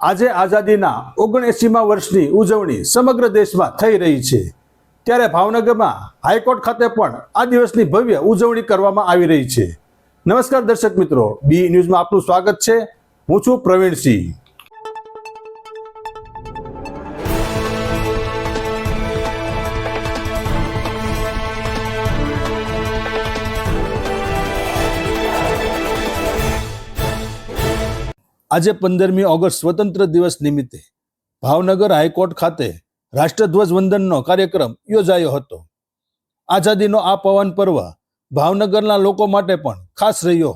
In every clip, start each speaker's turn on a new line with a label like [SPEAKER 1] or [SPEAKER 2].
[SPEAKER 1] આજે આઝાદીના ઓગણએંસીમાં વર્ષની ઉજવણી સમગ્ર દેશમાં થઈ રહી છે. ત્યારે ભાવનગરમાં હાઈકોર્ટ ખાતે પણ આ દિવસની ભવ્ય ઉજવણી કરવામાં આવી રહી છે. નમસ્કાર દર્શક મિત્રો, બી ન્યૂઝમાં આપનું સ્વાગત છે. હું છું પ્રવીણસિંહ. આજે પંદરમી ઓગસ્ટ સ્વતંત્ર દિવસ નિમિત્તે ભાવનગર હાઈકોર્ટ ખાતે રાષ્ટ્રધ્વજ વંદનનો કાર્યક્રમ યોજાયો હતો. આઝાદીનો આ પવન પર્વ ભાવનગરના લોકો માટે પણ ખાસ રહ્યો.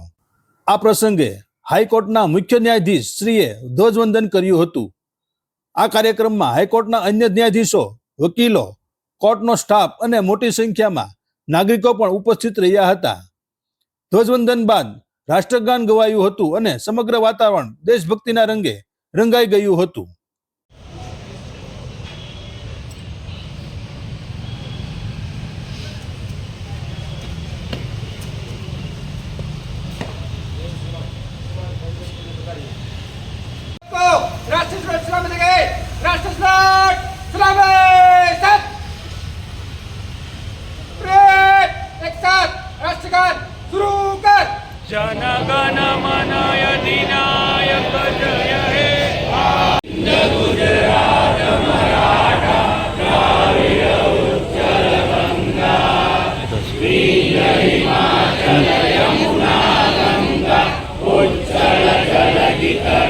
[SPEAKER 1] આ પ્રસંગે હાઈકોર્ટના મુખ્ય ન્યાયાધીશ શ્રીએ ધ્વજવંદન કર્યું હતું. આ કાર્યક્રમમાં હાઈકોર્ટના અન્ય ન્યાયાધીશો, વકીલો, કોર્ટનો સ્ટાફ અને મોટી સંખ્યામાં નાગરિકો પણ ઉપસ્થિત રહ્યા હતા. ધ્વજવંદન બાદ રાષ્ટ્રગાન ગવાયું હતું અને સમગ્ર વાતાવરણ દેશભક્તિના રંગે રંગાઈ ગયું હતું.
[SPEAKER 2] ஜனகணமனாய திநாயக ஜய ஹே
[SPEAKER 3] இந்த குஜராத் மராட்டா திராவிட உச்சல கங்கா ஸ்ரீய ஹிமாச்சல யமுனா கங்கா உச்சல ஜலகிதர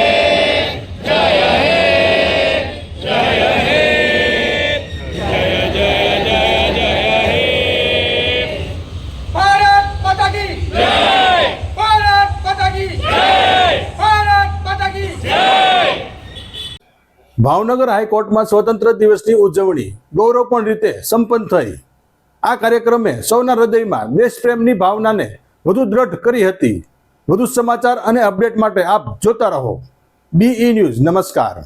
[SPEAKER 1] ભાવનગર હાઈકોર્ટમાં સ્વતંત્ર દિવસની ઉજવણી. ગૌરવપૂર્ણ રીતે સંપન્ન થઈ. આ કાર્યક્રમે સૌના હૃદયમાં દેશપ્રેમની ભાવનાને વધુ દ્રઢ કરી હતી. વધુ સમાચાર અને અપડેટ માટે આપ જોતા રહો. બીઈ ન્યૂઝ નમસ્કાર.